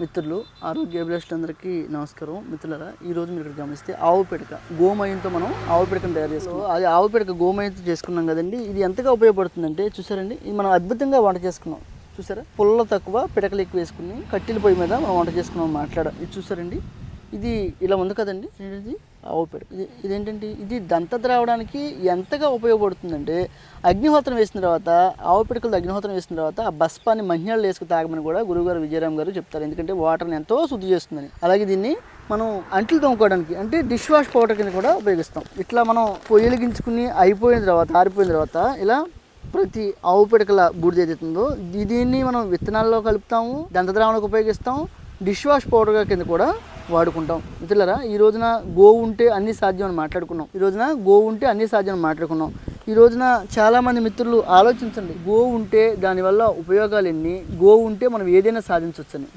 మిత్రులు ఆరోగ్య అభిలాషులందరికీ నమస్కారం. మిత్రులరా ఈ రోజు మీరు ఇక్కడ గమనిస్తే ఆవు పిడక గోమయంతో మనం ఆవు పిడకను తయారు చేసుకున్నాం. అది ఆవు పిడక గోమయంతో చేసుకున్నాం కదండి. ఇది ఎంతగా ఉపయోగపడుతుందంటే చూసారండి ఇది మనం అద్భుతంగా వంట చేసుకున్నాం. చూసారా? పుల్ల తక్కువ పిడకలు ఎక్కువ వేసుకుని కట్టెల పొయ్యి మీద మనం వంట చేసుకున్నాం మాట్లాడ ఇది చూసారండి. ఇది ఇలా ఉంది కదండి. ఆవు పిడక ఇది ఇదేంటంటే ఇది దంత రావడానికి ఎంతగా ఉపయోగపడుతుందంటే అగ్నిహోత్రం వేసిన తర్వాత ఆవు పిడకలు అగ్నిహోత్రం వేసిన తర్వాత ఆ బస్పాన్ని మంచినీళ్ళు వేసుకు తాగమని కూడా గురువుగారు విజయరామ్ గారు చెప్తారు. ఎందుకంటే వాటర్ని ఎంతో శుద్ధి చేస్తుందని. అలాగే దీన్ని మనం అంట్లు తోముకోవడానికి అంటే డిష్ వాష్ పౌడర్ కింద కూడా ఉపయోగిస్తాం. ఇట్లా మనం పొయ్యిలిగించుకుని అయిపోయిన తర్వాత ఆరిపోయిన తర్వాత ఇలా ప్రతి ఆవు పిడకల బూడిద ఏదైతుందో దీన్ని మనం విత్తనాల్లో కలుపుతాము దంతద్రావణకు ఉపయోగిస్తాం డిష్ వాష్ పౌడర్గా కింద కూడా వాడుకుంటాం. మిత్రులరా ఈ రోజున గోవు ఉంటే అన్ని సాధ్యం అని మాట్లాడుకున్నాం. ఈ రోజున గోవు ఉంటే అన్ని సాధ్యం అని మాట్లాడుకున్నాం. ఈ రోజున చాలామంది మిత్రులు ఆలోచించండి. గోవు ఉంటే దానివల్ల ఉపయోగాలు ఎన్ని? గోవు ఉంటే మనం ఏదైనా సాధించవచ్చని